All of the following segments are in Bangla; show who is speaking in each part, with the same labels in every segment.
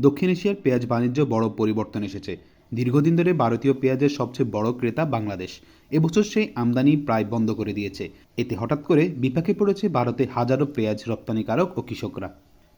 Speaker 1: দক্ষিণ এশিয়ার পেঁয়াজ বাণিজ্য বড় পরিবর্তন এসেছে। দীর্ঘদিন ধরে ভারতীয় পেঁয়াজের সবচেয়ে বড় ক্রেতা বাংলাদেশ। এবছর সেই আমদানি প্রায় বন্ধ করে দিয়েছে। এতে হঠাৎ করে বিপাকে পড়েছে ভারতে হাজারো পেঁয়াজ রপ্তানিকারক ও কৃষকরা।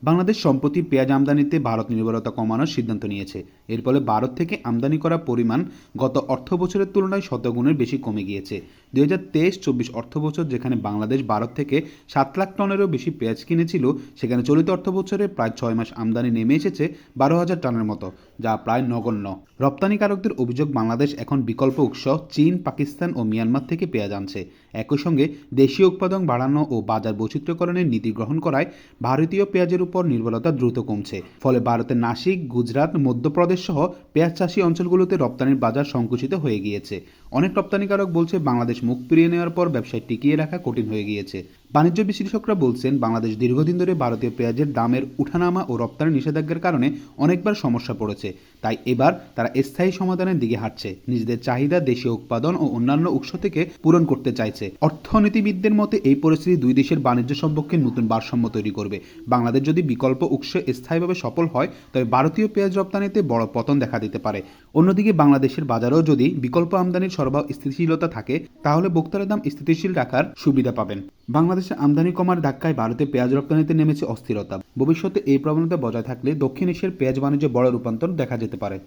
Speaker 1: বাংলাদেশ সম্প্রতি পেঁয়াজ আমদানিতে ভারত নির্ভরতা কমানোর সিদ্ধান্ত নিয়েছে। এর ফলে ভারত থেকে আমদানি করা পরিমাণ গত অর্থ বছরের তুলনায় শতগুণের বেশি কমে গিয়েছে। দুই হাজার তেইশ চব্বিশ অর্থ বছর যেখানে বাংলাদেশ ভারত থেকে সাত লাখ টনেরও বেশি পেঁয়াজ কিনেছিল, সেখানে চলিত অর্থ বছরে প্রায় ছয় মাস আমদানি নেমে এসেছে বারো হাজার টনের মতো, যা প্রায় নগণ্য। রপ্তানিকারকদের অভিযোগ, বাংলাদেশ এখন বিকল্প উৎস চীন, পাকিস্তান ও মিয়ানমার থেকে পেঁয়াজ আনছে। একই সঙ্গে দেশীয় উৎপাদন বাড়ানো ও বাজার বৈচিত্র্যকরণের নীতি গ্রহণ করায় ভারতীয় পেঁয়াজের উপর নির্ভরতা দ্রুত কমছে। ফলে ভারতের নাসিক, গুজরাট, মধ্যপ্রদেশ সহ পেঁয়াজ চাষী অঞ্চলগুলোতে রপ্তানির বাজার সংকুচিত হয়ে গিয়েছে। অনেক রপ্তানিকারক বলছে, বাংলাদেশ মুখ ফিরিয়ে নেওয়ার পর ব্যবসায় টিকিয়ে রাখা কঠিন হয়ে গিয়েছে। বাণিজ্য বিশ্লেষকরা বলছেন, বাংলাদেশ দীর্ঘদিন ধরে ভারতীয় পেঁয়াজের দামের উঠানামা ও রপ্তানি নিষেধাজ্ঞার কারণে অনেকবার সমস্যা পড়েছে। তাই এবার তারা স্থায়ী সমাধানের দিকে হাঁটছে। নিজেদের চাহিদা দেশীয় উৎপাদন ও অন্যান্য উৎস থেকে পূরণ করতে চাইছে। অর্থনীতিবিদদের মতে, এই পরিস্থিতি দুই দেশের বাণিজ্য সম্পর্কে নতুন ভারসাম্য তৈরি করবে। বাংলাদেশ যদি বিকল্প উৎসে স্থায়ীভাবে সফল হয়, তবে ভারতীয় পেঁয়াজ রপ্তানিতে বড় পতন দেখা দিতে পারে। অন্যদিকে, বাংলাদেশের বাজারেও যদি বিকল্প আমদানির সরবরাহ স্থিতিশীলতা থাকে, তাহলে ভোক্তার দাম স্থিতিশীল রাখার সুবিধা পাবেন। বাংলাদেশে আমদানি কমার ধাক্কায় ভারতে পেঁয়াজ রপ্তানিতে নেমেছে অস্থিরতা। ভবিষ্যতে এই প্রবণতা বজায় থাকলে দক্ষিণ এশিয়ার পেঁয়াজ বাণিজ্যে বড় রূপান্তর দেখা যেতে পারে।